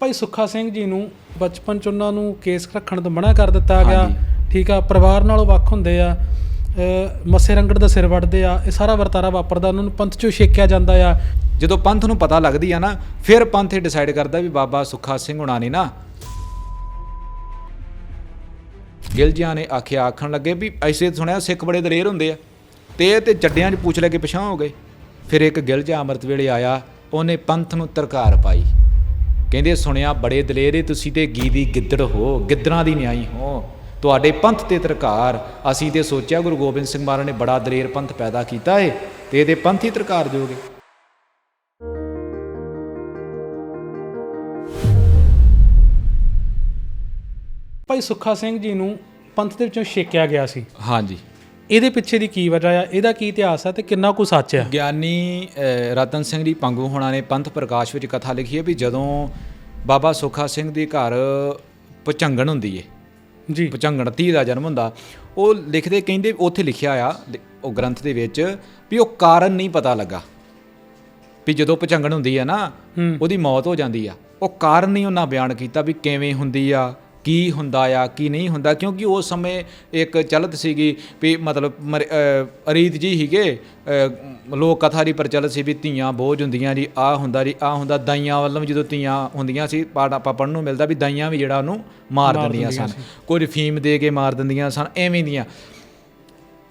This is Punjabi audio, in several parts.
ਭਾਈ ਸੁੱਖਾ ਸਿੰਘ ਜੀ ਨੂੰ ਬਚਪਨ ਚ ਉਹਨਾਂ ਨੂੰ ਕੇਸ ਰੱਖਣ ਤੋਂ ਮਨਾ ਕਰ ਦਿੱਤਾ ਗਿਆ। ਠੀਕ ਆ ਪਰਿਵਾਰ ਨਾਲੋਂ ਵੱਖ ਹੁੰਦੇ ਆ ਮੱਸੇ ਰੰਗੜ ਦਾ ਸਿਰ ਵੱਢਦੇ ਆ ਇਹ ਸਾਰਾ ਵਰਤਾਰਾ ਵਾਪਰਦਾ ਉਹਨਾਂ ਨੂੰ ਪੰਥ ਚੋਂ ਛੇਕਿਆ ਜਾਂਦਾ ਆ। ਜਦੋਂ ਪੰਥ ਨੂੰ ਪਤਾ ਲੱਗਦੀ ਆ ਨਾ ਫਿਰ ਪੰਥ ਇਹ ਡਿਸਾਈਡ ਕਰਦਾ ਵੀ ਬਾਬਾ ਸੁੱਖਾ ਸਿੰਘ ਹੁਣਾਂ ਨੇ ਨਾ ਗਿਲਜੀਆਂ ਨੇ ਆਖਿਆ ਆਖਣ ਲੱਗੇ ਵੀ ਐਸੇ ਸੁਣਿਆ ਸਿੱਖ ਬੜੇ ਦਲੇਰ ਹੁੰਦੇ ਆ। ਤੇ ਇਹ ਤੇ ਜੱਡਿਆਂ 'ਚ ਪੁੱਛ ਲੈ ਕੇ ਪਛਾਂ ਹੋ ਗਏ। ਫਿਰ ਇੱਕ ਗਿਲਜਾ ਅੰਮ੍ਰਿਤ ਵੇਲੇ ਆਇਆ ਉਹਨੇ ਪੰਥ ਨੂੰ ਤਰਕਾਰ ਪਾਈ। ਕਹਿੰਦੇ ਸੁਣਿਆ ਬੜੇ ਦਲੇਰੇ ਤੁਸੀਂ ਤੇ ਗੀ ਦੀ ਗਿੱਦੜ ਹੋ ਗਿੱਦੜਾਂ ਦੀ ਨਿਆਈ ਹੋ। ਤੁਹਾਡੇ ਪੰਥ ਤੇ ਤਰਕਾਰ ਅਸੀਂ ਤੇ ਸੋਚਿਆ ਗੁਰੂ ਗੋਬਿੰਦ ਸਿੰਘ ਮਹਾਰਾਜ ਨੇ ਬੜਾ ਦਲੇਰ ਪੰਥ ਪੈਦਾ ਕੀਤਾ ਏ ਤੇ ਇਹਦੇ ਪੰਥ ਹੀ ਤਰਕਾਰ ਜੋਗੇ ਭਾਈ ਸੁੱਖਾ ਸਿੰਘ ਜੀ ਨੂੰ ਪੰਥ ਦੇ ਵਿੱਚੋਂ ਛੇਕਿਆ ਗਿਆ ਸੀ। ਹਾਂਜੀ। ਇਹਦੇ ਪਿੱਛੇ ਦੀ ਕੀ ਵਜ੍ਹਾ ਆ? ਇਹਦਾ ਕੀ ਇਤਿਹਾਸ ਆ ਤੇ ਕਿੰਨਾ ਕੁ ਸੱਚ ਆ? ਗਿਆਨੀ ਰਤਨ ਸਿੰਘ ਜੀ ਪੰਗੂ ਹੋਣਾ ਨੇ ਪੰਥ ਪ੍ਰਕਾਸ਼ ਵਿੱਚ ਕਥਾ ਲਿਖੀ ਹੈ ਵੀ ਜਦੋਂ ਬਾਬਾ ਸੁੱਖਾ ਸਿੰਘ ਦੇ ਘਰ ਪਚੰਗਣ ਹੁੰਦੀ ਏ ਜੀ। ਪਚੰਗਣ ਧੀ ਦਾ ਜਨਮ ਹੁੰਦਾ ਉਹ ਲਿਖਦੇ ਕਹਿੰਦੇ ਉੱਥੇ ਲਿਖਿਆ ਆ ਉਹ ਗ੍ਰੰਥ ਦੇ ਵਿੱਚ ਵੀ ਉਹ ਕਾਰਨ ਨਹੀਂ ਪਤਾ ਲੱਗਾ। ਵੀ ਜਦੋਂ ਪਚੰਗਣ ਹੁੰਦੀ ਆ ਨਾ। ਉਹਦੀ ਮੌਤ ਹੋ ਜਾਂਦੀ ਆ। ਉਹ ਕਾਰਨ ਨਹੀਂ ਉਹਨਾਂ ਬਿਆਨ ਕੀਤਾ ਵੀ ਕਿਵੇਂ ਹੁੰਦੀ ਆ ਕੀ ਹੁੰਦਾ ਆ ਕੀ ਨਹੀਂ ਹੁੰਦਾ ਕਿਉਂਕਿ ਉਸ ਸਮੇਂ ਇੱਕ ਚਲਤ ਸੀਗੀ ਵੀ ਮਤਲਬ ਮਰ- ਅਹ ਰੀਤ ਜੀ ਹੀਗੇ ਲੋਕ ਕਥਾ ਦੀ ਪ੍ਰਚਲਿਤ ਸੀ ਵੀ ਧੀਆਂ ਬੋਝ ਹੁੰਦੀਆਂ ਜੀ ਆ ਹੁੰਦਾ ਜੀ ਆ ਹੁੰਦਾ ਦਾਈਆਂ ਵੱਲੋਂ ਵੀ ਜਦੋਂ ਧੀਆਂ ਹੁੰਦੀਆਂ ਸੀ ਪਾੜ ਆਪਾਂ ਪੜ੍ਹਨ ਨੂੰ ਮਿਲਦਾ ਵੀ ਦਾਈਆਂ ਵੀ ਜਿਹੜਾ ਉਹਨੂੰ ਮਾਰ ਦਿੰਦੀਆਂ ਦਿੰਦੀਆਂ ਸਨ ਕੋਈ ਫੀਮ ਦੇ ਕੇ ਮਾਰ ਦਿੰਦੀਆਂ ਸਨ ਐਵੇਂ ਦੀਆਂ।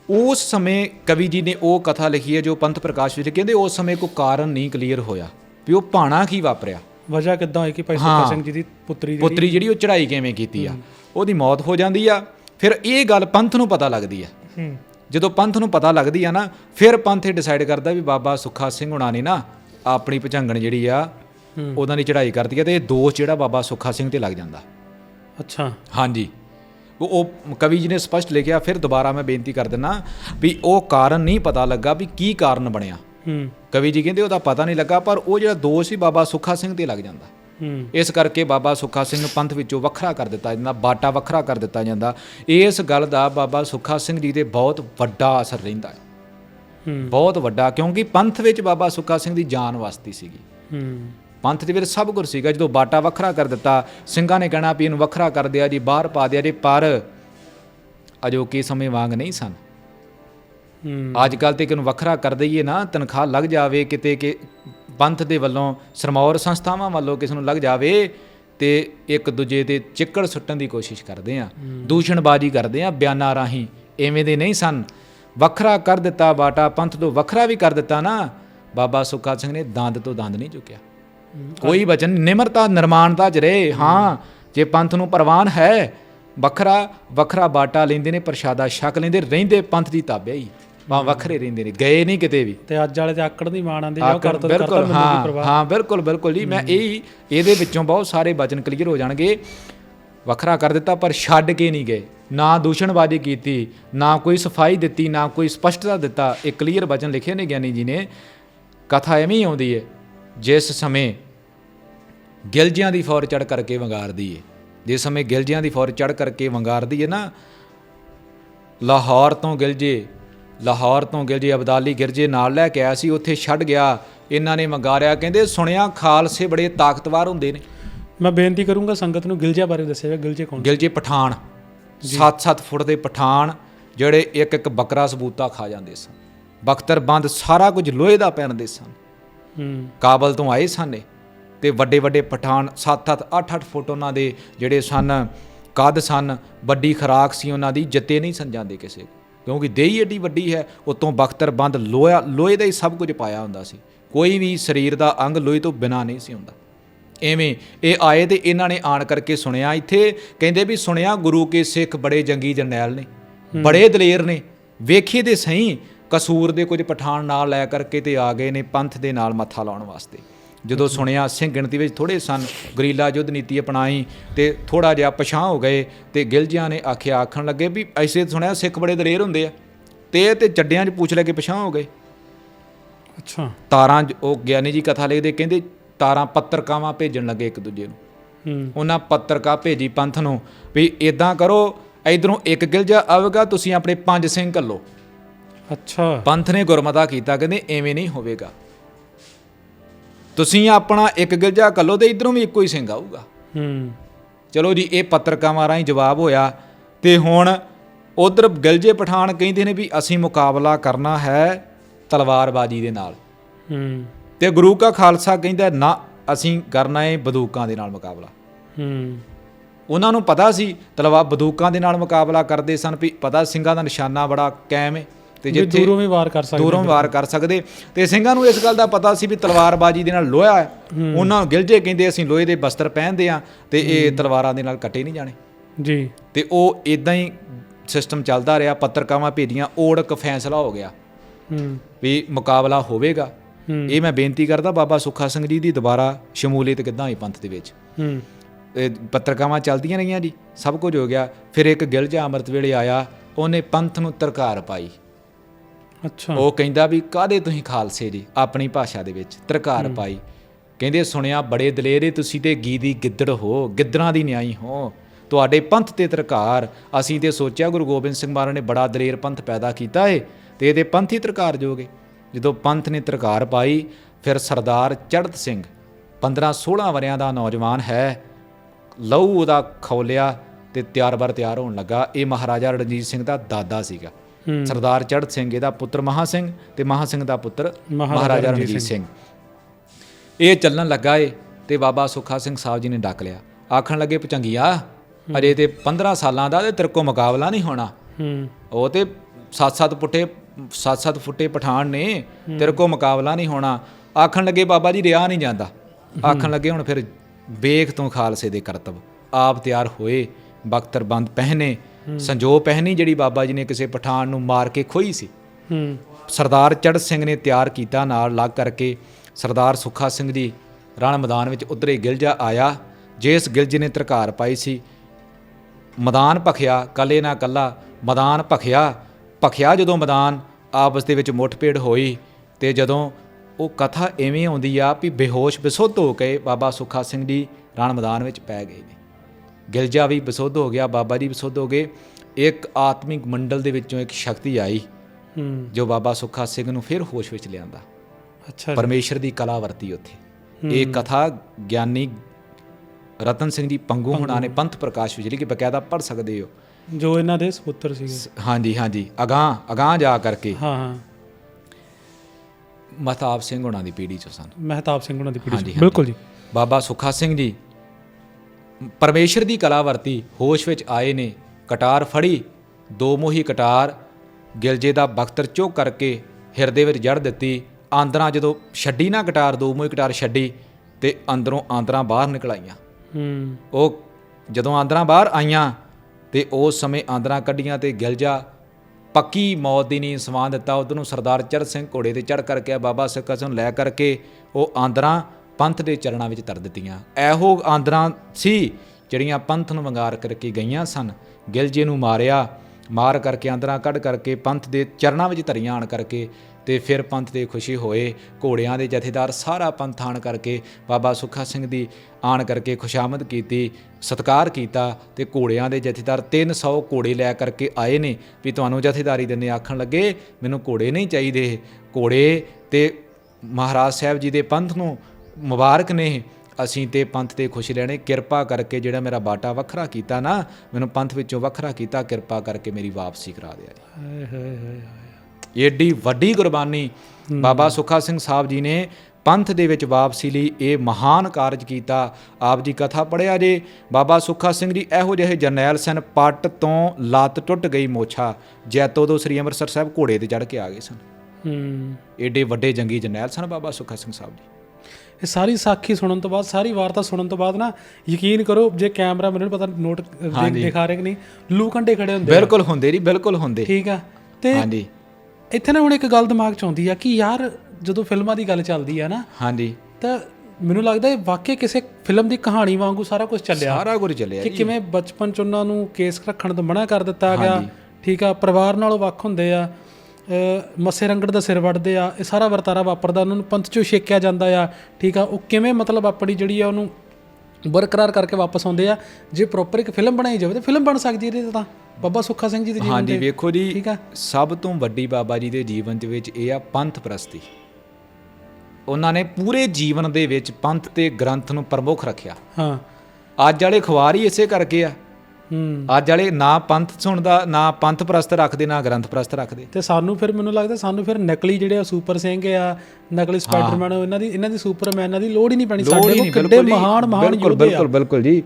ਉਸ ਸਮੇਂ ਕਵੀ ਜੀ ਨੇ ਉਹ ਕਥਾ ਲਿਖੀ ਹੈ ਜੋ ਪੰਥ ਪ੍ਰਕਾਸ਼ ਵਿੱਚ ਕਹਿੰਦੇ ਉਸ ਸਮੇਂ ਕੋਈ ਕਾਰਨ ਨਹੀਂ ਕਲੀਅਰ ਹੋਇਆ ਵੀ ਉਹ ਭਾਣਾ ਕੀ ਵਾਪਰਿਆ। ਵਜ੍ਹਾ ਕਿੱਦਾਂ ਹੋਈ ਕਿ ਭਾਈ ਸੁੱਖਾ ਹਾਂ। ਸਿੰਘ ਜੀ ਦੀ ਪੁੱਤਰੀ ਜਿਹੜੀ ਪੁੱਤਰੀ ਜਿਹੜੀ ਉਹ ਚੜ੍ਹਾਈ ਕਿਵੇਂ ਕੀਤੀ ਆ? ਉਹਦੀ ਮੌਤ ਹੋ ਜਾਂਦੀ ਆ ਫਿਰ ਇਹ ਗੱਲ ਪੰਥ ਨੂੰ ਪਤਾ ਲੱਗਦੀ ਆ। ਹੂੰ। ਜਦੋਂ ਪੰਥ ਨੂੰ ਪਤਾ ਲੱਗਦੀ ਆ ਨਾ ਫਿਰ ਪੰਥ ਇਹ ਡਿਸਾਈਡ ਕਰਦਾ ਵੀ ਬਾਬਾ ਸੁੱਖਾ ਸਿੰਘ ਹੁਣਾਂ ਨੇ ਨਾ ਆਪਣੀ ਭਜੰਗਣ ਜਿਹੜੀ ਆ। ਉਹਨਾਂ ਦੀ ਚੜ੍ਹਾਈ ਕਰਦੀ ਆ ਤੇ ਇਹ ਦੋਸ਼ ਜਿਹੜਾ ਬਾਬਾ ਸੁੱਖਾ ਸਿੰਘ ਤੇ ਲੱਗ ਜਾਂਦਾ। ਅੱਛਾ। ਹਾਂਜੀ। ਉਹ ਉਹ ਕਵੀ ਜੀ ਨੇ ਸਪਸ਼ਟ ਲਿਖਿਆ ਫਿਰ ਦੁਬਾਰਾ ਮੈਂ ਬੇਨਤੀ ਕਰ ਦਿੰਨਾ ਵੀ ਉਹ ਕਾਰਨ ਨਹੀਂ ਪਤਾ ਲੱਗਾ ਵੀ ਕੀ ਕਾਰਨ ਬਣਿਆ। ਹੂੰ। ਕਵੀ ਜੀ ਕਹਿੰਦੇ ਉਹਦਾ ਪਤਾ ਨਹੀਂ ਲੱਗਾ ਪਰ ਉਹ ਜਿਹੜਾ ਦੋਸ਼ ਸੀ ਬਾਬਾ ਸੁੱਖਾ ਸਿੰਘ ਤੇ ਲੱਗ ਜਾਂਦਾ। ਹੂੰ। ਇਸ ਕਰਕੇ ਬਾਬਾ ਸੁੱਖਾ ਸਿੰਘ ਨੂੰ ਪੰਥ ਵਿੱਚੋਂ ਵੱਖਰਾ ਕਰ ਦਿੱਤਾ ਜਾਂਦਾ ਬਾਟਾ ਵੱਖਰਾ ਕਰ ਦਿੱਤਾ ਜਾਂਦਾ। ਇਸ ਗੱਲ ਦਾ ਬਾਬਾ ਸੁੱਖਾ ਸਿੰਘ ਜੀ ਤੇ ਬਹੁਤ ਵੱਡਾ ਅਸਰ ਰਹਿੰਦਾ ਹੈ। ਬਹੁਤ ਵੱਡਾ ਕਿਉਂਕਿ ਪੰਥ ਵਿੱਚ ਬਾਬਾ ਸੁੱਖਾ ਸਿੰਘ ਦੀ ਜਾਨ ਵਸਦੀ ਸੀਗੀ। ਹੂੰ। ਪੰਥ ਦੇ ਵਿੱਚ ਸਭ ਕੁਝ ਸੀਗਾ ਜਦੋਂ ਬਾਟਾ ਵੱਖਰਾ ਕਰ ਦਿੱਤਾ ਸਿੰਘਾਂ ਨੇ ਕਹਿਣਾ ਵੀ ਇਹਨੂੰ ਵੱਖਰਾ ਕਰ ਦਿਆ ਜੀ ਬਾਹਰ ਪਾ ਦਿਆ ਜੀ ਪਰ ਅਜੋਕੇ ਸਮੇਂ ਵਾਂਗ ਨਹੀਂ ਸਨ। ਅੱਜ ਕੱਲ ਤੇ ਕਿਨੂੰ ਵੱਖਰਾ ਕਰ ਦਈਏ ਨਾ ਤਨਖਾਹ ਲੱਗ ਜਾਵੇ ਕਿਤੇ ਕਿ ਪੰਥ ਦੇ ਵੱਲੋਂ ਸਰਮੌਰ ਸੰਸਥਾਵਾਂ ਵੱਲੋਂ ਕਿਸ ਨੂੰ ਲੱਗ ਜਾਵੇ ਤੇ ਇੱਕ ਦੂਜੇ ਤੇ ਚਿੱਕੜ ਸੁੱਟਣ ਦੀ ਕੋਸ਼ਿਸ਼ ਕਰਦੇ ਆ ਦੂਸ਼ਣਬਾਜ਼ੀ ਕਰਦੇ ਆ ਬਿਆਨਾਂ ਰਾਹੀਂ। ਐਵੇਂ ਦੇ ਨਹੀਂ ਸਨ। ਵੱਖਰਾ ਕਰ ਦਿੱਤਾ ਬਾਟਾ ਪੰਥ ਤੋਂ ਵੱਖਰਾ ਵੀ ਕਰ ਦਿੱਤਾ ਨਾ ਬਾਬਾ ਸੁੱਖਾ ਸਿੰਘ ਨੇ ਦੰਦ ਤੋਂ ਦੰਦ ਨਹੀਂ ਚੁੱਕਿਆ। ਕੋਈ ਵਚਨ ਨਿਮਰਤਾ ਨਿਰਮਾਣਤਾ ਚ ਰਹੇ ਹਾਂ ਜੇ ਪੰਥ ਨੂੰ ਪ੍ਰਵਾਨ ਹੈ ਵੱਖਰਾ ਵੱਖਰਾ ਬਾਟਾ ਲੈਂਦੇ ਨੇ ਪ੍ਰਸ਼ਾਦਾ ਛਕ ਲੈਂਦੇ ਰਹਿੰਦੇ ਪੰਥ ਦੀ ਤਾਬਿਆ ਹੀ। ਬਾ ਵੱਖਰੇ ਰਹਿੰਦੇ ਨੇ ਗਏ ਨਹੀਂ ਕਿਤੇ ਵੀ। ਤੇ ਅੱਜ ਵਾਲੇ ਤੇ ਆਕੜ ਦੀ ਮਾਣ ਆਂਦੇ ਜਾਓ ਆਕੜ- ਕਰ ਤੋ ਕਰਤਾ ਬਿਲਕੁਲ ਮੈਨੂੰ ਹਾਂ ਕੀ ਪਰਵਾਹ ਹਾਂ ਬਿਲਕੁਲ ਬਿਲਕੁਲ ਜੀ। ਮੈਂ ਇਹ ਇਹਦੇ ਵਿੱਚੋਂ ਬਹੁਤ ਸਾਰੇ ਵਚਨ ਕਲੀਅਰ ਹੋ ਜਾਣਗੇ। ਵੱਖਰਾ ਕਰ ਦਿੱਤਾ ਪਰ ਛੱਡ ਕੇ ਨਹੀਂ ਗਏ। ਨਾ ਦੂਸ਼ਣਬਾਜ਼ੀ ਕੀਤੀ ਨਾ ਕੋਈ ਸਫ਼ਾਈ ਦਿੱਤੀ ਨਾ ਕੋਈ ਸਪਸ਼ਟਤਾ ਦਿੱਤਾ। ਇਹ ਕਲੀਅਰ ਵਚਨ ਲਿਖੇ ਨੇ ਗਿਆਨੀ ਜੀ ਨੇ। ਕਥਾ ਐਵੇਂ ਹੀ ਆਉਂਦੀ ਹੈ ਜਿਸ ਸਮੇਂ ਗਿਲਜੀਆਂ ਦੀ ਫੌਰ ਚੜ ਕਰਕੇ ਵੰਗਾਰਦੀ ਏ। ਜਿਸ ਸਮੇਂ ਗਿਲਜੀਆਂ ਦੀ ਫੌਰ ਚੜ ਕਰਕੇ ਵੰਗਾਰਦੀ ਏ ਨਾ ਲਾਹੌਰ ਤੋਂ ਗਿਲਜੇ ਲਾਹੌਰ ਤੋਂ ਗਿਲਜੇ ਅਬਦਾਲੀ ਗਿਰਜੇ ਨਾਲ ਲੈ ਕੇ ਆਇਆ ਸੀ ਉੱਥੇ ਛੱਡ ਗਿਆ। ਇਹਨਾਂ ਨੇ ਵੰਗਾਰਿਆ ਕਹਿੰਦੇ ਸੁਣਿਆ ਖਾਲਸੇ ਬੜੇ ਤਾਕਤਵਰ ਹੁੰਦੇ ਨੇ। ਮੈਂ ਬੇਨਤੀ ਕਰੂੰਗਾ ਸੰਗਤ ਨੂੰ ਗਿਲਜਾ ਬਾਰੇ ਦੱਸਿਆ ਜਾਵੇ ਗਿਲਜੇ ਕੌਣ? ਗਿਲਜੇ ਪਠਾਨ। 7-7 ਫੁੱਟ ਦੇ ਪਠਾਨ ਜਿਹੜੇ ਇੱਕ ਇੱਕ ਬੱਕਰਾ ਸਬੂਤਾ ਖਾ ਜਾਂਦੇ ਸਨ। ਬਖਤਰਬੰਦ ਸਾਰਾ ਕੁਝ ਲੋਹੇ ਦਾ ਪਹਿਨਦੇ ਸਨ। ਹੂੰ। ਕਾਬਲ ਤੋਂ ਆਏ ਸਨ। ਇਹ ਤੇ ਵੱਡੇ ਵੱਡੇ ਪਠਾਨ 7-7 8-8 ਫੁੱਟ ਉਹਨਾਂ ਦੇ ਜਿਹੜੇ ਸਨ ਕੱਦ ਸਨ ਵੱਡੀ ਖਰਾਕ ਸੀ ਉਹਨਾਂ ਦੀ ਜੱਤੇ ਨਹੀਂ ਸਨ ਜਾਂਦੇ ਕਿਸੇ। ਕਿਉਂਕਿ ਦੇਹੀ ਏਡੀ ਵੱਡੀ ਹੈ ਉਤੋਂ ਬਖਤਰਬੰਦ ਲੋਹਾ ਲੋਹੇ ਦਾ ਹੀ ਸਭ ਕੁਝ ਪਾਇਆ ਹੁੰਦਾ ਸੀ। ਕੋਈ ਵੀ ਸਰੀਰ ਦਾ ਅੰਗ ਲੋਹੇ ਤੋਂ ਬਿਨਾ ਨਹੀਂ ਸੀ ਹੁੰਦਾ। ਐਵੇਂ ਇਹ ਆਏ ਤੇ ਇਹਨਾਂ ਨੇ ਆਣ ਕਰਕੇ ਸੁਣਿਆ। ਇੱਥੇ ਕਹਿੰਦੇ ਵੀ ਸੁਣਿਆ ਗੁਰੂ ਕੇ ਸਿੱਖ ਬੜੇ ਜੰਗੀ ਜਰਨੈਲ ਨੇ ਬੜੇ ਦਲੇਰ ਨੇ। ਵੇਖੀ ਦੇ ਸਹੀ ਕਸੂਰ ਦੇ ਕੁਝ ਪਠਾਨ ਨਾਲ ਲੈ ਕਰਕੇ ਤੇ ਆ ਗਏ ਨੇ ਪੰਥ ਦੇ ਨਾਲ ਮੱਥਾ ਲਾਉਣ ਵਾਸਤੇ। ਜਦੋਂ ਸੁਣਿਆ ਸਿੰਘ ਗਿਣਤੀ ਵਿੱਚ ਥੋੜੇ ਸਨ ਗਰੀਲਾ ਯੁੱਧ ਨੀਤੀ ਅਪਣਾਈ ਤੇ ਥੋੜਾ ਜਿਹਾ ਪਛਾਂ ਹੋ ਗਏ ਤੇ ਗਿਲਜੀਆਂ ਨੇ ਆਖਿਆ ਆਖਣ ਲੱਗੇ ਵੀ ਐਸੇ ਸੁਣਿਆ ਸਿੱਖ ਬੜੇ ਦਲੇਰ ਹੁੰਦੇ ਆ ਤੇ ਤੇ ਜੱਡਿਆਂ 'ਚ ਪੁੱਛ ਲੈ ਕੇ ਪਛਾਂ ਹੋ ਗਏ। ਅੱਛਾ। ਤਾਰਾਂ ਉਹ ਗਿਆਨੀ ਜੀ ਕਥਾ ਲਿਖਦੇ ਕਹਿੰਦੇ ਤਾਰਾਂ ਪੱਤਰਕਾਵਾਂ ਭੇਜਣ ਲੱਗੇ ਇੱਕ ਦੂਜੇ ਨੂੰ। ਹੂੰ। ਉਹਨਾਂ ਪੱਤਰਕਾ ਭੇਜੀ ਪੰਥ ਨੂੰ ਵੀ ਇਦਾਂ ਕਰੋ ਇਧਰੋਂ ਇੱਕ ਗਿਲਜਾ ਆਵੇਗਾ ਤੁਸੀਂ ਆਪਣੇ ਪੰਜ ਸਿੰਘ ਘੱਲੋ। ਅੱਛਾ। ਪੰਥ ਨੇ ਗੁਰਮਤਾ ਕੀਤਾ ਕਹਿੰਦੇ ਐਵੇਂ ਨਹੀਂ ਹੋਵੇਗਾ। ਤੁਸੀਂ ਆਪਣਾ ਇੱਕ ਗਿਲਜਾ ਕੱਲੋ ਤੇ ਇਧਰੋਂ ਵੀ ਇੱਕੋ ਹੀ ਸਿੰਘ ਆਊਗਾ। ਹੂੰ। ਚਲੋ ਜੀ ਇਹ ਪੱਤਰਕਾਰਾਂ ਰਾਹੀਂ ਜਵਾਬ ਹੋਇਆ। ਤੇ ਹੁਣ ਉਧਰ ਗਿਲਜੇ ਪਠਾਨ ਕਹਿੰਦੇ ਨੇ ਵੀ ਅਸੀਂ ਮੁਕਾਬਲਾ ਕਰਨਾ ਹੈ ਤਲਵਾਰਬਾਜ਼ੀ ਦੇ ਨਾਲ। ਹੂੰ। ਤੇ ਗੁਰੂ ਕਾ ਖਾਲਸਾ ਕਹਿੰਦਾ ਨਾ ਅਸੀਂ ਕਰਨਾ ਹੈ ਬੰਦੂਕਾਂ ਦੇ ਨਾਲ ਮੁਕਾਬਲਾ। ਹੂੰ। ਉਹਨਾਂ ਨੂੰ ਪਤਾ ਸੀ ਤਲਵਾਰ ਬੰਦੂਕਾਂ ਦੇ ਨਾਲ ਮੁਕਾਬਲਾ ਕਰਦੇ ਸਨ ਵੀ ਪਤਾ ਸਿੰਘਾਂ ਦਾ ਨਿਸ਼ਾਨਾ ਬੜਾ ਕਾਇਮ ਹੈ ਤੇ ਜਿੱਥੇ ਦੂਰੋਂ ਵੀ ਵਾਰ ਕਰ ਸਕਦੇ ਦੂਰੋਂ ਵਾਰ ਕਰ ਸਕਦੇ। ਤੇ ਸਿੰਘਾਂ ਨੂੰ ਇਸ ਗੱਲ ਦਾ ਪਤਾ ਸੀ ਵੀ ਤਲਵਾਰਬਾਜ਼ੀ ਦੇ ਨਾਲ ਲੋਹਾ ਹੈ। ਉਹਨਾਂ ਨੂੰ ਗਿਲਜੇ ਕਹਿੰਦੇ ਅਸੀਂ ਲੋਹੇ ਦੇ ਬਸਤਰ ਪਹਿਨਦੇ ਆ ਤੇ ਇਹ ਤਲਵਾਰਾਂ ਦੇ ਨਾਲ ਕੱਟੇ ਨਹੀਂ ਜਾਣੇ। ਜੀ। ਤੇ ਉਹ ਇਦਾਂ ਹੀ ਸਿਸਟਮ ਚੱਲਦਾ ਰਿਹਾ ਪੱਤਰਕਾਵਾਂ ਭੇਜੀਆਂ ਓੜਕ ਫੈਸਲਾ ਹੋ ਗਿਆ। ਹੂੰ। ਵੀ ਮੁਕਾਬਲਾ ਹੋਵੇਗਾ। ਇਹ ਮੈਂ ਬੇਨਤੀ ਕਰਦਾ ਬਾਬਾ ਸੁੱਖਾ ਸਿੰਘ ਜੀ ਦੀ ਦੁਬਾਰਾ ਸ਼ਮੂਲੀਅਤ ਕਿੱਦਾਂ ਹੋਈ ਪੰਥ ਦੇ ਵਿੱਚ। ਹੂੰ। ਇਹ ਪੱਤਰਕਾਵਾਂ ਚੱਲਦੀਆਂ ਰਹੀਆਂ ਜੀ ਸਭ ਕੁਝ ਹੋ ਗਿਆ। ਫਿਰ ਇੱਕ ਗਿਲਜਾ ਅੰਮ੍ਰਿਤ ਵੇਲੇ ਆਇਆ ਉਹਨੇ ਪੰਥ ਨੂੰ ਤਰਕਾਰ ਪਾਈ। ਅੱਛਾ। ਉਹ ਕਹਿੰਦਾ ਵੀ ਕਾਦੇ ਤੁਸੀਂ ਖਾਲਸੇ ਜੀ? ਆਪਣੀ ਭਾਸ਼ਾ ਦੇ ਵਿੱਚ ਤਰਕਾਰ ਪਾਈ। ਕਹਿੰਦੇ ਸੁਣਿਆ ਬੜੇ ਦਲੇਰੇ ਤੁਸੀਂ ਤੇ ਗੀ ਦੀ ਗਿੱਦੜ ਹੋ ਗਿੱਦੜਾਂ ਦੀ ਨਿਆਈ ਹੋ। ਤੁਹਾਡੇ ਪੰਥ ਤੇ ਤਰਕਾਰ। ਅਸੀਂ ਤੇ ਸੋਚਿਆ ਗੁਰੂ ਗੋਬਿੰਦ ਸਿੰਘ ਮਹਾਰਾਜ ਨੇ ਬੜਾ ਦਲੇਰ ਪੰਥ ਪੈਦਾ ਕੀਤਾ ਏ ਤੇ ਇਹਦੇ ਪੰਥ ਹੀ ਤਰਕਾਰ ਜੋਗੇ। ਜਦੋਂ ਪੰਥ ਨੇ ਤਰਕਾਰ ਪਾਈ ਫਿਰ ਸਰਦਾਰ ਚੜ੍ਹਤ ਸਿੰਘ 15 16 ਵਰਿਆਂ ਦਾ ਨੌਜਵਾਨ ਹੈ ਲਹੂ ਉਹਦਾ ਖੌਲਿਆ ਤੇ ਤਿਆਰ ਬਰ ਤਿਆਰ ਹੋਣ ਲੱਗਾ। ਇਹ ਮਹਾਰਾਜਾ ਰਣਜੀਤ ਸਿੰਘ ਦਾ ਦਾਦਾ ਸੀਗਾ। ਸਰਦਾਰ ਚੜ੍ਹਤ ਸਿੰਘ ਇਹਦਾ ਪੁੱਤਰ ਮਹਾ ਸਿੰਘ ਤੇ ਮਹਾ ਸਿੰਘ ਦਾ ਪੁੱਤਰ ਮਹਾਰਾਜਾ ਰਣਜੀਤ ਸਿੰਘ। ਇਹ ਚੱਲਣ ਲੱਗਾ ਏ ਤੇ ਬਾਬਾ ਸੁੱਖਾ ਸਿੰਘ ਸਾਹਿਬ ਜੀ ਨੇ ਡੱਕ ਲਿਆ। ਆਖਣ ਲੱਗੇ ਪਚੰਗੀਆ ਅਜੇ ਤੇ 15 ਸਾਲਾਂ ਦਾ ਤੇ ਤੇਰੇ ਕੋ ਮੁਕਾਬਲਾ ਨਹੀਂ ਹੋਣਾ। ਹੂੰ। ਉਹ ਤੇ ਸੱਤ-ਸੱਤ ਫੁੱਟੇ ਸੱਤ-ਸੱਤ ਫੁੱਟੇ ਪਠਾਨ ਨੇ ਤੇਰੇ ਕੋ ਮੁਕਾਬਲਾ ਨਹੀਂ ਹੋਣਾ। ਆਖਣ ਲੱਗੇ ਬਾਬਾ ਜੀ ਰਿਆ ਨਹੀਂ ਜਾਂਦਾ। ਆਖਣ ਲੱਗੇ ਹੁਣ ਫਿਰ ਵੇਖ ਤੂੰ ਖਾਲਸੇ ਦੇ ਕਰਤਬ ਆਪ ਤਿਆਰ ਹੋਏ ਬਖਤਰ ਬੰਦ ਪਹਿਨੇ ਸੰਜੋ ਪਹਿਨੀ ਜਿਹੜੀ ਬਾਬਾ ਜੀ ਨੇ ਕਿਸੇ ਪਠਾਨ ਨੂੰ ਮਾਰ ਕੇ ਖੋਈ ਸੀ। ਹੂੰ। ਸਰਦਾਰ ਚੜ੍ਹ ਸਿੰਘ ਨੇ ਤਿਆਰ ਕੀਤਾ ਨਾਲ ਲੱਗ ਕਰਕੇ ਸਰਦਾਰ ਸੁੱਖਾ ਸਿੰਘ ਜੀ ਰਣ ਮੈਦਾਨ ਵਿੱਚ ਉਧਰੇ ਗਿਲਜਾ ਆਇਆ। ਜਿਸ ਗਿਲਜੇ ਨੇ ਤਰਕਾਰ ਪਾਈ ਸੀ ਮੈਦਾਨ ਭਖਿਆ ਕੱਲੇ ਨਾ ਕੱਲਾ ਮੈਦਾਨ ਭਖਿਆ ਭਖਿਆ ਜਦੋਂ ਮੈਦਾਨ ਆਪਸ ਦੇ ਵਿੱਚ ਮੁੱਠਭੇੜ ਹੋਈ ਤੇ ਜਦੋਂ ਉਹ ਕਥਾ ਐਵੇਂ ਆਉਂਦੀ ਆ ਵੀ ਬੇਹੋਸ਼ ਬਸੁੱਧ ਹੋ ਕੇ ਬਾਬਾ ਸੁੱਖਾ ਸਿੰਘ ਜੀ ਰਣ ਮੈਦਾਨ ਵਿੱਚ ਪੈ ਗਏ ਨੇ। ਗਿਲਜਾ ਵੀ ਬਸੁੱਧ ਹੋ ਗਿਆ ਬਾਬਾ ਜੀ ਬਸੁੱਧ ਹੋ ਗਏ। ਇੱਕ ਆਤਮਿਕ ਮੰਡਲ ਦੇ ਵਿੱਚੋਂ ਇੱਕ ਸ਼ਕਤੀ ਆਈ ਹੂੰ। ਜੋ ਬਾਬਾ ਸੁੱਖਾ ਸਿੰਘ ਨੂੰ ਫਿਰ ਹੋਸ਼ ਵਿੱਚ ਲਿਆਂਦਾ। ਅੱਛਾ। ਪਰਮੇਸ਼ਰ ਦੀ ਕਲਾ ਵਰਤੀ ਉੱਥੇ। ਇਹ ਕਥਾ ਗਿਆਨੀ ਰਤਨ ਸਿੰਘ ਜੀ ਪੰਗੂ ਹੁਣਾਂ ਨੇ ਪੰਥ ਪ੍ਰਕਾਸ਼ ਵਿੱਚ ਜਿਹੜੀ ਕਿ ਬਕਾਇਦਾ ਪੜ ਸਕਦੇ ਹੋ। ਜੋ ਇਹਨਾਂ ਦੇ ਸੁਪੁੱਤਰ ਸੀਗੇ। ਹਾਂਜੀ ਹਾਂਜੀ। ਅਗਾਹ ਅਗਾਹ ਜਾ ਕਰਕੇ। ਹਾਂ ਹਾਂ। ਮਹਤਾਬ ਸਿੰਘ ਹੁਣਾਂ ਦੀ ਪੀੜ੍ਹੀ ਚੋਂ ਸਨ। ਮਹਿਤਾਬ ਸਿੰਘ ਉਹਨਾਂ ਦੀ ਪੀੜ੍ਹੀ। ਬਿਲਕੁਲ ਜੀ। ਬਾਬਾ ਸੁੱਖਾ ਸਿੰਘ ਜੀ ਪਰਮੇਸ਼ਰ ਦੀ ਕਲਾ ਵਰਤੀ ਹੋਸ਼ ਵਿੱਚ ਆਏ ਨੇ। ਕਟਾਰ ਫੜੀ ਦੋ ਮੋਹੀ ਕਟਾਰ ਗਿਲਜੇ ਦਾ ਬਖਤਰ ਚੁੱਕ ਕਰਕੇ ਹਿਰਦੇ ਵਿੱਚ ਜੜ ਦਿੱਤੀ। ਆਂਦਰਾਂ ਜਦੋਂ ਛੱਡੀ ਨਾ ਕਟਾਰ ਦੋ ਮੋਹੀ ਕਟਾਰ ਛੱਡੀ ਤੇ ਅੰਦਰੋਂ ਆਂਦਰਾਂ ਬਾਹਰ ਨਿਕਲ ਆਈਆਂ। ਹੂੰ। ਉਹ ਜਦੋਂ ਆਂਦਰਾਂ ਬਾਹਰ ਆਈਆਂ ਤੇ ਉਸ ਸਮੇਂ ਆਂਦਰਾਂ ਕੱਢੀਆਂ ਤੇ ਗਿਲਜਾ ਪੱਕੀ ਮੌਤ ਦੀ ਨੀਂਦ ਸਵਾਂ ਦਿੱਤਾ। ਉਧਰ ਨੂੰ ਸਰਦਾਰ ਚੜ੍ਹ ਸਿੰਘ ਘੋੜੇ ਤੇ ਚੜ੍ਹ ਕਰਕੇ ਆ ਬਾਬਾ ਸਿੱਖਾ ਸਿੰਘ ਲੈ ਕਰਕੇ ਉਹ ਆਂਦਰਾਂ ਪੰਥ ਦੇ ਚਰਨਾਂ ਵਿੱਚ ਤਰ ਦਿੱਤੀਆਂ। ਇਹੋ ਆਂਦਰਾਂ ਸੀ ਜਿਹੜੀਆਂ ਪੰਥ ਨੂੰ ਵੰਗਾਰ ਕਰਕੇ ਗਈਆਂ ਸਨ। ਗਿਲਜੇ ਨੂੰ ਮਾਰਿਆ, ਮਾਰ ਕਰਕੇ ਆਂਦਰਾਂ ਕੱਢ ਕਰਕੇ ਪੰਥ ਦੇ ਚਰਨਾਂ ਵਿੱਚ ਧਰੀਆਂ ਆਣ ਕਰਕੇ ਤੇ ਫਿਰ ਪੰਥ ਦੇ ਖੁਸ਼ੀ ਹੋਏ। ਘੋੜਿਆਂ ਦੇ ਜਥੇਦਾਰ ਸਾਰਾ ਪੰਥ ਆਣ ਕਰਕੇ ਬਾਬਾ ਸੁੱਖਾ ਸਿੰਘ ਦੀ ਆਣ ਕਰਕੇ ਖੁਸ਼ਾਮਦ ਕੀਤੀ, ਸਤਕਾਰ ਕੀਤਾ ਤੇ ਘੋੜਿਆਂ ਦੇ ਜਥੇਦਾਰ 300 ਘੋੜੇ ਲੈ ਕਰਕੇ ਆਏ ਨੇ ਵੀ ਤੁਹਾਨੂੰ ਜਥੇਦਾਰੀ ਦਿੰਦੇ ਆਖਣ ਲੱਗੇ, ਮੈਨੂੰ ਘੋੜੇ ਨਹੀਂ ਚਾਹੀਦੇ। ਘੋੜੇ ਤੇ ਮਹਾਰਾਜ ਸਾਹਿਬ ਜੀ ਦੇ ਪੰਥ ਨੂੰ ਮੁਬਾਰਕ ਨੇ। ਅਸੀਂ ਤੇ ਪੰਥ ਤੇ ਖੁਸ਼ ਲੈਣੇ ਕਿਰਪਾ ਕਰਕੇ ਜਿਹੜਾ ਮੇਰਾ ਬਾਟਾ ਵੱਖਰਾ ਕੀਤਾ ਨਾ ਮੈਨੂੰ ਪੰਥ ਵਿੱਚੋਂ ਵੱਖਰਾ ਕੀਤਾ ਕਿਰਪਾ ਕਰਕੇ ਮੇਰੀ ਵਾਪਸੀ ਕਰਾ ਦਿਆ ਜੀ। ਹਾਏ ਹਾਏ ਹਾਏ ਹਾਏ। ਏਡੀ ਵੱਡੀ ਕੁਰਬਾਨੀ ਬਾਬਾ ਸੁੱਖਾ ਸਿੰਘ ਸਾਹਿਬ ਜੀ ਨੇ ਪੰਥ ਦੇ ਵਿੱਚ ਵਾਪਸੀ ਲਈ ਇਹ ਮਹਾਨ ਕਾਰਜ ਕੀਤਾ। ਆਪ ਜੀ ਕਥਾ ਪੜਿਆ ਜੇ ਬਾਬਾ ਸੁੱਖਾ ਸਿੰਘ ਜੀ ਇਹੋ ਜਿਹੇ ਜਰਨੈਲ ਸਨ ਪੱਟ ਤੋਂ ਲੱਤ ਟੁੱਟ ਗਈ ਮੋਛਾ ਜੈਤੋ ਤੋਂ ਸ੍ਰੀ ਅੰਮ੍ਰਿਤਸਰ ਸਾਹਿਬ ਘੋੜੇ ਤੇ ਚੜ ਕੇ ਆ ਗਏ ਸਨ। ਹੂੰ। ਏਡੇ ਵੱਡੇ ਜੰਗੀ ਜਰਨੈਲ ਸਨ ਬਾਬਾ ਸੁੱਖਾ ਸਿੰਘ ਸਾਹਿਬ ਜੀ। ਇਹ ਸਾਰੀ ਸਾਖੀ ਸੁਣਨ ਤੋਂ ਬਾਅਦ ਸਾਰੀ ਵਾਰਤਾ ਸੁਣਨ ਤੋਂ ਬਾਅਦ ਨਾ ਯਕੀਨ ਕਰੋ ਜੇ ਕੈਮਰਾ ਮੈਨੂੰ ਨੀ ਪਤਾ ਨੋਟ ਦਿਖਾ ਰਿਹਾ ਕਿ ਨਹੀਂ ਲੂ ਕੰਡੇ ਖੜੇ ਹੁੰਦੇ। ਬਿਲਕੁਲ ਹੁੰਦੇ ਜੀ ਬਿਲਕੁਲ ਹੁੰਦੇ। ਠੀਕ ਆ। ਤੇ ਹਾਂਜੀ। ਇੱਥੇ ਨਾ ਹੁਣ ਇੱਕ ਗੱਲ ਦਿਮਾਗ 'ਚ ਆਉਂਦੀ ਆ ਕਿ ਯਾਰ ਜਦੋਂ ਫਿਲਮਾਂ ਦੀ ਗੱਲ ਚੱਲਦੀ ਆ ਨਾ ਹਾਂਜੀ। ਤਾਂ ਮੈਨੂੰ ਲੱਗਦਾ ਇਹ ਵਾਕਈ ਕਿਸੇ ਫਿਲਮ ਦੀ ਕਹਾਣੀ ਵਾਂਗੂ ਸਾਰਾ ਕੁਝ ਚੱਲਿਆ। ਸਾਰਾ ਕੁਝ ਚੱਲਿਆ ਕਿ ਕਿਵੇਂ ਬਚਪਨ 'ਚ ਉਹਨਾਂ ਨੂੰ ਕੇਸ ਰੱਖਣ ਤੋਂ ਮਨਾ ਕਰ ਦਿੱਤਾ ਗਿਆ। ਠੀਕ ਆ ਪਰਿਵਾਰ ਨਾਲੋਂ ਵੱਖ ਹੁੰਦੇ ਆ। ਮੱਸੇ ਰੰਗੜ ਦਾ ਸਿਰ ਵੱਢਦੇ ਆ ਇਹ ਸਾਰਾ ਵਰਤਾਰਾ ਵਾਪਰਦਾ ਉਹਨਾਂ ਨੂੰ ਪੰਥ 'ਚੋਂ ਛੇਕਿਆ ਜਾਂਦਾ ਆ ਠੀਕ ਆ ਉਹ ਕਿਵੇਂ ਮਤਲਬ ਆਪਣੀ ਜਿਹੜੀ ਆ ਉਹਨੂੰ ਬਰਕਰਾਰ ਕਰਕੇ ਵਾਪਸ ਆਉਂਦੇ ਆ ਜੇ ਪ੍ਰੋਪਰ ਇੱਕ ਫਿਲਮ ਬਣਾਈ ਜਾਵੇ ਤਾਂ ਫਿਲਮ ਬਣ ਸਕਦੀ ਇਹਦੇ ਤੇ ਬਾਬਾ ਸੁੱਖਾ ਸਿੰਘ ਜੀ ਦੇ ਜੀਵਨ ਹਾਂਜੀ ਤੇ ਵੇਖੋ ਜੀ ਠੀਕ ਆ। ਸਭ ਤੋਂ ਵੱਡੀ ਬਾਬਾ ਜੀ ਦੇ ਜੀਵਨ ਦੇ ਵਿੱਚ ਇਹ ਆ ਪੰਥ ਪ੍ਰਸਤੀ। ਉਹਨਾਂ ਨੇ ਪੂਰੇ ਜੀਵਨ ਦੇ ਵਿੱਚ ਪੰਥ ਤੇ ਗ੍ਰੰਥ ਨੂੰ ਪ੍ਰਮੁੱਖ ਰੱਖਿਆ। ਹਾਂ। ਅੱਜ ਵਾਲੇ ਖਵਾਰ ਹੀ ਇਸੇ ਕਰਕੇ ਆ। ਅੱਜ ਵਾਲੇ ਨਾ ਪੰਥ ਸੁਣਦਾ ਨਾ ਪੰਥ ਪ੍ਰਸਤ ਰੱਖਦੇ ਨਾ ਗ੍ਰੰਥ ਪ੍ਰਸਤ ਰੱਖਦੇ। ਤੇ ਸਾਨੂੰ ਫਿਰ ਮੈਨੂੰ ਲੱਗਦਾ ਸਾਨੂੰ ਫਿਰ ਨਕਲੀ ਜਿਹੜੇ ਆ ਸੁਪਰ ਸਿੰਘ ਆ ਨਕਲੀ ਸਪਾਈਡਰਮੈਨ ਇਹਨਾਂ ਦੀ ਇਹਨਾਂ ਦੀ ਸੁਪਰਮੈਨ ਦੀ ਲੋੜ ਹੀ ਨਹੀਂ ਪੈਣੀ। ਸਾਡੇ ਕੋਲ ਕਿੱਡੇ ਮਹਾਨ ਮਹਾਨ ਯੋਧੇ ਆ। ਬਿਲਕੁਲ ਬਿਲਕੁਲ ਜੀ।